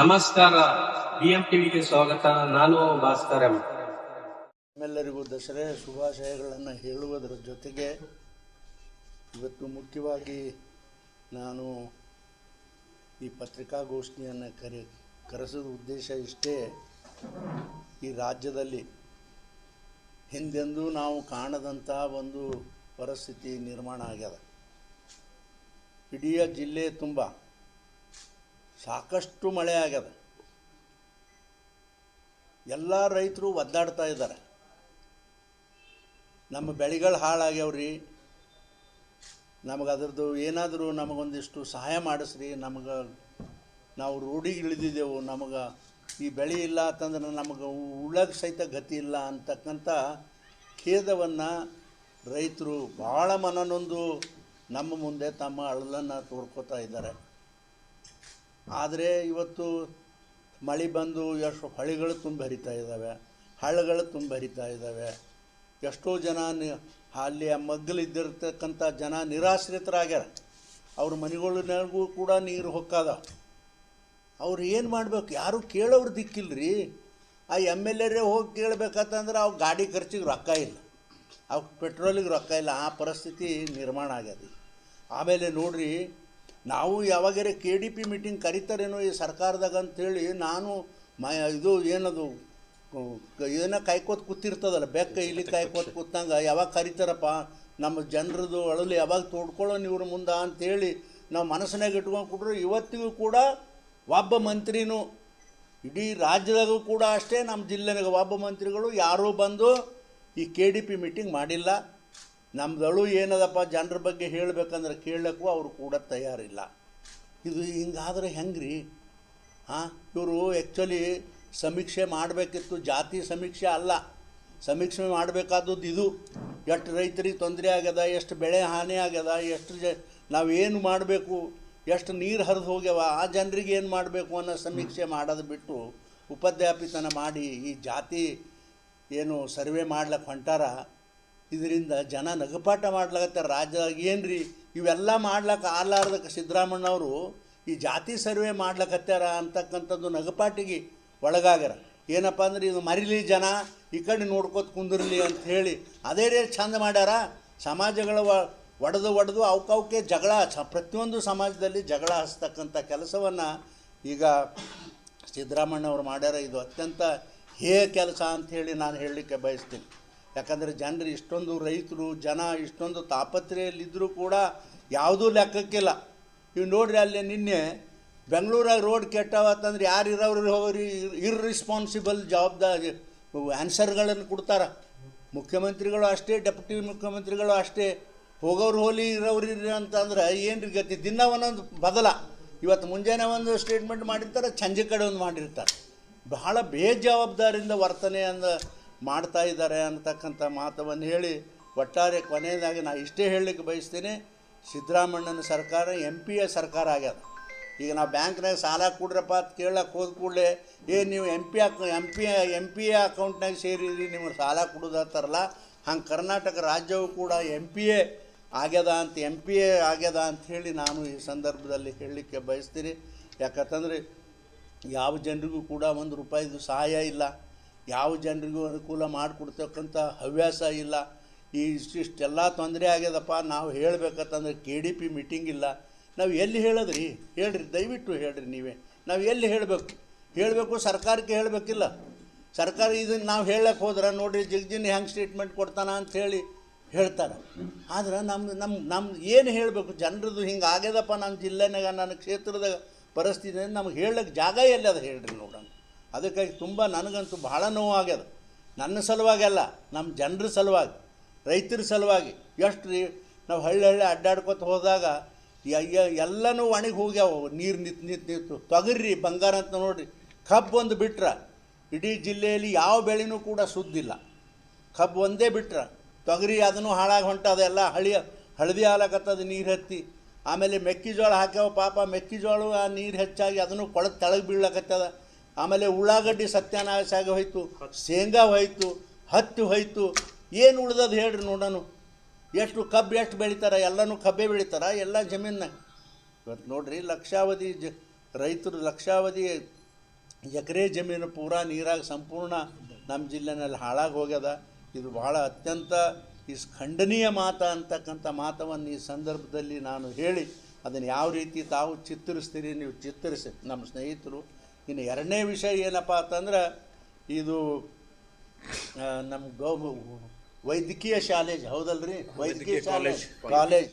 ನಮಸ್ಕಾರ. ಬಿಎಂ ಟಿವಿಗೆ ಸ್ವಾಗತ. ನಾನು ಭಾಸ್ಕರ್ ಎಂ. ನಮ್ಮೆಲ್ಲರಿಗೂ ದಸರೆ ಶುಭಾಶಯಗಳನ್ನು ಹೇಳುವುದರ ಜೊತೆಗೆ ಇವತ್ತು ಮುಖ್ಯವಾಗಿ ನಾನು ಈ ಪತ್ರಿಕಾಗೋಷ್ಠಿಯನ್ನು ಕರೆ, ಕರೆಸೋದ ಉದ್ದೇಶ ಇಷ್ಟೇ. ಈ ರಾಜ್ಯದಲ್ಲಿ ಹಿಂದೆಂದೂ ನಾವು ಕಾಣದಂಥ ಒಂದು ಪರಿಸ್ಥಿತಿ ನಿರ್ಮಾಣ ಆಗ್ಯದ. ಇಡೀ ಜಿಲ್ಲೆ ತುಂಬ ಸಾಕಷ್ಟು ಮಳೆ ಆಗ್ಯದ. ಎಲ್ಲ ರೈತರು ಒದ್ದಾಡ್ತಾ ಇದ್ದಾರೆ. ನಮ್ಮ ಬೆಳೆಗಳು ಹಾಳಾಗ್ಯಾವ್ರಿ. ನಮಗೆ ಅದರದ್ದು ಏನಾದರೂ ನಮಗೊಂದಿಷ್ಟು ಸಹಾಯ ಮಾಡಿಸ್ರಿ. ನಮಗೆ ನಾವು ರೋಡಿಗೆ ಇಳಿದಿದ್ದೆವು. ನಮಗೆ ಈ ಬೆಳೆ ಇಲ್ಲ ಅಂತಂದ್ರೆ ನಮಗೆ ಉಳ್ಳಕ್ಕೆ ಸಹಿತ ಗತಿ ಇಲ್ಲ ಅಂತಕ್ಕಂಥ ಖೇದವನ್ನು ರೈತರು ಭಾಳ ಮನನೊಂದು ನಮ್ಮ ಮುಂದೆ ತಮ್ಮ ಅಳಲನ್ನು ತೋರ್ಕೋತಾ ಇದ್ದಾರೆ. ಆದರೆ ಇವತ್ತು ಮಳೆ ಬಂದು ಎಷ್ಟು ಹೊಳೆಗಳು ತುಂಬ ಹರಿತಾ ಇದ್ದಾವೆ ಹಳ್ಳಗಳು ತುಂಬ ಹರಿತಾ ಇದ್ದಾವೆ ಎಷ್ಟೋ ಜನ ಅಲ್ಲಿ ಆ ಮಗ್ಗಲಿದ್ದಿರ್ತಕ್ಕಂಥ ಜನ ನಿರಾಶ್ರಿತರಾಗ್ಯಾರ. ಅವ್ರ ಮನೆಗಳಿಗೂ ಕೂಡ ನೀರು ಹೊಕ್ಕಾದ. ಅವ್ರು ಏನು ಮಾಡಬೇಕು? ಯಾರು ಕೇಳೋರು ದಿಕ್ಕಿಲ್ರಿ. ಆ ಎಂ ಎಲ್ ಎರೇ ಹೋಗಿ ಕೇಳಬೇಕಂತಂದ್ರೆ ಅವು ಗಾಡಿ ಖರ್ಚಿಗೆ ರೊಕ್ಕ ಇಲ್ಲ. ಅವು ಪೆಟ್ರೋಲಿಗೆ ರೊಕ್ಕ ಇಲ್ಲ. ಆ ಪರಿಸ್ಥಿತಿ ನಿರ್ಮಾಣ ಆಗ್ಯದ. ಆಮೇಲೆ ನೋಡ್ರಿ ನಾವು ಯಾವಾಗಾರೆ ಕೆ ಡಿ ಪಿ ಮೀಟಿಂಗ್ ಕರಿತಾರೇನೋ ಈ ಸರ್ಕಾರದಾಗ ಅಂಥೇಳಿ ನಾನು ಮ ಇದು ಏನದು ಏನೋ ಕಾಯ್ಕೋತ ಕೂತಿರ್ತದಲ್ಲ ಬೆಕ್ಕ ಇಲ್ಲಿ ಕಾಯ್ಕೋತ ಕೂತಂಗೆ ಯಾವಾಗ ಕರಿತಾರಪ್ಪ ನಮ್ಮ ಜನರದು ಅಳಲು ಯಾವಾಗ ತೋಡ್ಕೊಳ್ಳೋ ಇವ್ರ ಮುಂದೆ ಅಂಥೇಳಿ ನಾವು ಮನಸ್ಸಿನಾಗ ಇಟ್ಕೊಂಡು ಕೊಟ್ಟರು ಇವತ್ತಿಗೂ ಕೂಡ ಒಬ್ಬ ಮಂತ್ರಿನೂ ಇಡೀ ರಾಜ್ಯದಾಗೂ ಕೂಡ ಅಷ್ಟೇ ನಮ್ಮ ಜಿಲ್ಲೆನಾಗ ಒಬ್ಬ ಮಂತ್ರಿಗಳು ಯಾರೂ ಬಂದು ಈ ಕೆ ಡಿ ಪಿ ಮೀಟಿಂಗ್ ಮಾಡಿಲ್ಲ. ನಮ್ದಳು ಏನದಪ್ಪ ಜನರ ಬಗ್ಗೆ ಹೇಳಬೇಕಂದ್ರೆ ಕೇಳಕ್ಕೂ ಅವರು ಕೂಡ ತಯಾರಿಲ್ಲ. ಇದು ಹಿಂಗಾದ್ರೆ ಹೆಂಗ್ರಿ? ಹಾಂ ಇವರು ಆ್ಯಕ್ಚುಲಿ ಸಮೀಕ್ಷೆ ಮಾಡಬೇಕಿತ್ತು, ಜಾತಿ ಸಮೀಕ್ಷೆ ಅಲ್ಲ. ಸಮೀಕ್ಷೆ ಮಾಡಬೇಕಾದದ್ದು ಇದು. ಎಷ್ಟು ರೈತರಿಗೆ ತೊಂದರೆ ಆಗ್ಯದ, ಎಷ್ಟು ಬೆಳೆ ಹಾನಿ ಆಗ್ಯದ, ಎಷ್ಟು ಜ ನಾವೇನು ಮಾಡಬೇಕು, ಎಷ್ಟು ನೀರು ಹರಿದು ಹೋಗ್ಯವ, ಆ ಜನರಿಗೆ ಏನು ಮಾಡಬೇಕು ಅನ್ನೋ ಸಮೀಕ್ಷೆ ಮಾಡೋದು ಬಿಟ್ಟು ಉಪಾಧ್ಯಾಪಿತನ ಮಾಡಿ ಈ ಜಾತಿ ಏನು ಸರ್ವೆ ಮಾಡ್ಲಿಕ್ಕೆ ಹೊಂಟಾರ ಇದರಿಂದ ಜನ ನಗಪಾಠ ಮಾಡ್ಲಾಗತ್ತಾರ ರಾಜ್ಯದಾಗ ಏನು ರೀ ಇವೆಲ್ಲ ಮಾಡ್ಲಕ್ಕೆ ಆಗ್ಲಾರ್ದಕ್ಕೆ ಸಿದ್ದರಾಮಣ್ಣವರು ಈ ಜಾತಿ ಸರ್ವೆ ಮಾಡ್ಲಕತ್ತಾರ ಅಂತಕ್ಕಂಥದ್ದು ನಗಪಾಟಿಗೆ ಒಳಗಾಗ್ಯಾರ. ಏನಪ್ಪ ಅಂದ್ರೆ ಇದು ಮರಿಲಿ ಜನ, ಈ ಕಡೆ ನೋಡ್ಕೋತ ಕುಂದಿರಲಿ ಅಂತ ಹೇಳಿ ಅದೇ ರೀತಿ ಚಂದ ಮಾಡ್ಯಾರ. ಸಮಾಜಗಳ ಒಡೆದು ಒಡೆದು ಅವಕ್ಕೆ ಜಗಳ ಚ ಪ್ರತಿಯೊಂದು ಸಮಾಜದಲ್ಲಿ ಜಗಳ ಹಚ್ತಕ್ಕಂಥ ಕೆಲಸವನ್ನು ಈಗ ಸಿದ್ದರಾಮಣ್ಣವ್ರು ಮಾಡ್ಯಾರ. ಇದು ಅತ್ಯಂತ ಹೇ ಕೆಲಸ ಅಂಥೇಳಿ ನಾನು ಹೇಳಲಿಕ್ಕೆ ಬಯಸ್ತೀನಿ. ಯಾಕಂದರೆ ಜನರು ಇಷ್ಟೊಂದು ರೈತರು, ಜನ ಇಷ್ಟೊಂದು ತಾಪತ್ರೆಯಲ್ಲಿದ್ದರೂ ಕೂಡ ಯಾವುದೂ ಲೆಕ್ಕಕ್ಕಿಲ್ಲ. ನೀವು ನೋಡ್ರಿ ಅಲ್ಲಿ ನಿನ್ನೆ ಬೆಂಗಳೂರಾಗ ರೋಡ್ ಕೆಟ್ಟವತ್ತಂದ್ರೆ ಯಾರು ಇರೋರು ಹೋಗ್ರಿ ಇರ್ರಿಸ್ಪಾನ್ಸಿಬಲ್ ಜವಾಬ್ದಾರಿ, ಆನ್ಸರ್ಗಳನ್ನು ಕೊಡ್ತಾರೆ. ಮುಖ್ಯಮಂತ್ರಿಗಳು ಅಷ್ಟೇ, ಡೆಪ್ಯೂಟಿ ಮುಖ್ಯಮಂತ್ರಿಗಳು ಅಷ್ಟೇ. ಹೋಗೋರು ಹೋಲಿ ಇರೋರು ಅಂತಂದ್ರೆ ಏನು ಗತಿ? ದಿನ ಒಂದೊಂದು ಬದಲ. ಇವತ್ತು ಮುಂಜಾನೆ ಒಂದು ಸ್ಟೇಟ್ಮೆಂಟ್ ಮಾಡಿರ್ತಾರೆ, ಸಂಜೆ ಕಡೆ ಒಂದು ಮಾಡಿರ್ತಾರೆ. ಬಹಳ ಬೇಜವಾಬ್ದಾರಿಯಿಂದ ವರ್ತನೆ ಅಂದ ಮಾಡ್ತಾ ಇದ್ದಾರೆ ಅಂತಕ್ಕಂಥ ಮಾತವನ್ನು ಹೇಳಿ ಒಟ್ಟಾರೆ ಕೊನೆಯದಾಗಿ ನಾನು ಇಷ್ಟೇ ಹೇಳಲಿಕ್ಕೆ ಬಯಸ್ತೀನಿ ಸಿದ್ದರಾಮಣ್ಣನ ಸರ್ಕಾರ ಎಂ ಎ ಸರ್ಕಾರ ಆಗ್ಯದ. ಈಗ ನಾವು ಬ್ಯಾಂಕ್ನಾಗ ಸಾಲ ಕೊಡ್ರಪ್ಪ ಅಂತ ಕೇಳಕ್ಕೆ ಹೋದ ಕೂಡಲೇ, ಏ ನೀವು ಎಂ ಪಿ ಅಕ್ M P M P A ಅಕೌಂಟ್ನಾಗ ಸೇರಿರಿ, ನಿಮಗೆ ಸಾಲ ಕೊಡೋದಾತಾರಲ್ಲ ಹಂಗೆ ಕರ್ನಾಟಕ ರಾಜ್ಯವು ಕೂಡ ಎಂ ಪಿ ಎ ಆಗ್ಯದ ಅಂತ ಎಂ ಪಿ ಎ ಆಗ್ಯದ ಅಂತ ಹೇಳಿ ನಾನು ಈ ಸಂದರ್ಭದಲ್ಲಿ ಹೇಳಲಿಕ್ಕೆ ಬಯಸ್ತೀನಿ. ಯಾಕಂತಂದರೆ ಯಾವ ಜನರಿಗೂ ಕೂಡ ಒಂದು ರೂಪಾಯಿದು ಸಹಾಯ ಇಲ್ಲ. ಯಾವ ಜನರಿಗೂ ಅನುಕೂಲ ಮಾಡಿಕೊಡ್ತಕ್ಕಂಥ ಹವ್ಯಾಸ ಇಲ್ಲ. ಈ ಇಷ್ಟಿಷ್ಟೆಲ್ಲ ತೊಂದರೆ ಆಗ್ಯದಪ್ಪ. ನಾವು ಹೇಳಬೇಕಂತಂದ್ರೆ ಕೆ ಡಿ ಪಿ ಮೀಟಿಂಗ್ ಇಲ್ಲ. ನಾವು ಎಲ್ಲಿ ಹೇಳೋದ್ರಿ? ಹೇಳ್ರಿ, ದಯವಿಟ್ಟು ಹೇಳ್ರಿ ನೀವೇ. ನಾವು ಎಲ್ಲಿ ಹೇಳಬೇಕು? ಹೇಳಬೇಕು ಸರ್ಕಾರಕ್ಕೆ ಹೇಳಬೇಕಿಲ್ಲ. ಸರ್ಕಾರ ಇದನ್ನು ನಾವು ಹೇಳಕ್ಕೆ ಹೋದ್ರೆ ನೋಡಿರಿ ಜಗಜಿನ್ ಹೆಂಗೆ ಸ್ಟೇಟ್ಮೆಂಟ್ ಕೊಡ್ತಾನ ಅಂತ ಹೇಳಿ ಹೇಳ್ತಾರೆ. ಆದ್ರೆ ನಮ್ಮ ನಮ್ಮ ನಮ್ಮ ಏನು ಹೇಳಬೇಕು? ಜನರದ್ದು ಹಿಂಗೆ ಆಗ್ಯದಪ್ಪ ನಮ್ಮ ಜಿಲ್ಲೆನಾಗ ನನ್ನ ಕ್ಷೇತ್ರದ ಪರಿಸ್ಥಿತಿ ನಮ್ಗೆ ಹೇಳಕ್ಕೆ ಜಾಗ ಎಲ್ಲಿ ಅದು ಹೇಳ್ರಿ ನೋಡೋಣ. ಅದಕ್ಕಾಗಿ ತುಂಬ ನನಗಂತೂ ಭಾಳ ನೋವಾಗ್ಯದ ನನ್ನ ಸಲುವಾಗಿ ಅಲ್ಲ ನಮ್ಮ ಜನರ ಸಲುವಾಗಿ, ರೈತರ ಸಲುವಾಗಿ. ಎಷ್ಟು ರೀ, ನಾವು ಹಳ್ಳಿ ಹಳ್ಳಿ ಅಡ್ಡಾಡ್ಕೊತ ಹೋದಾಗ ಎಲ್ಲನೂ ಒಣಗಿ ಹೋಗ್ಯಾವು, ನೀರು ನಿಂತು ನಿಂತು ನಿಂತು. ತೊಗರಿ ಬಂಗಾರ ಅಂತ ನೋಡ್ರಿ. ಕಬ್ಬು ಒಂದು ಬಿಟ್ರೆ, ಇಡೀ ಜಿಲ್ಲೆಯಲ್ಲಿ ಯಾವ ಬೆಳೆನೂ ಕೂಡ ಸುದ್ದಿಲ್ಲ. ಕಬ್ಬು ಒಂದೇ ಬಿಟ್ರೆ, ತೊಗರಿ ಅದನ್ನು ಹಾಳಾಗಿ ಹೊಂಟದ ಎಲ್ಲ ಹಳಿಯ ಹಳದಿ ಹಾಲಾಕತ್ತದ ನೀರು ಹತ್ತಿ. ಆಮೇಲೆ ಮೆಕ್ಕೆಜೋಳ ಹಾಕ್ಯಾವ ಪಾಪ, ಮೆಕ್ಕೆಜೋಳ ನೀರು ಹೆಚ್ಚಾಗಿ ಅದನ್ನು ಕೊಳದ ತಳಗೆ ಬೀಳಕತ್ತದ. ಆಮೇಲೆ ಉಳ್ಳಾಗಡ್ಡಿ ಸತ್ಯಾನಾಶ ಹೋಯಿತು, ಶೇಂಗಾ ಹೋಯಿತು, ಹತ್ತಿ ಹೋಯಿತು. ಏನು ಉಳ್ದದ್ದು ಹೇಳ್ರಿ ನೋಡೋಣ ಎಷ್ಟು ಕಬ್ಬು ಎಷ್ಟು ಬೆಳಿತಾರ, ಎಲ್ಲನೂ ಕಬ್ಬೇ ಬೆಳಿತಾರ, ಎಲ್ಲ ಜಮೀನಾಗ ಇವತ್ತು ನೋಡ್ರಿ ಲಕ್ಷಾವಧಿ ಜ, ರೈತರು ಲಕ್ಷಾವಧಿ ಎಕರೆ ಜಮೀನು ಪೂರಾ ನೀರಾಗಿ ಸಂಪೂರ್ಣ ನಮ್ಮ ಜಿಲ್ಲೆನಲ್ಲಿ ಹಾಳಾಗಿ ಹೋಗ್ಯದ. ಇದು ಭಾಳ ಅತ್ಯಂತ ಈ ಖಂಡನೀಯ ಮಾತ ಅಂತಕ್ಕಂಥ ಮಾತವನ್ನು ಈ ಸಂದರ್ಭದಲ್ಲಿ ನಾನು ಹೇಳಿ ಅದನ್ನು ಯಾವ ರೀತಿ ತಾವು ಚಿತ್ತರಿಸ್ತೀರಿ ನೀವು ಚಿತ್ತರಿಸಿ. ನಮ್ಮ ಸ್ನೇಹಿತರು ಇನ್ನು ಎರಡನೇ ವಿಷಯ ಏನಪ್ಪ ಅಂತಂದ್ರೆ ಇದು ನಮ್ಮ ಗೌ ವೈದ್ಯಕೀಯ ಶಾಲೇಜ್ ಹೌದಲ್ರಿ? ವೈದ್ಯಕೀಯ ಶಾಲೇಜ್ ಕಾಲೇಜ್.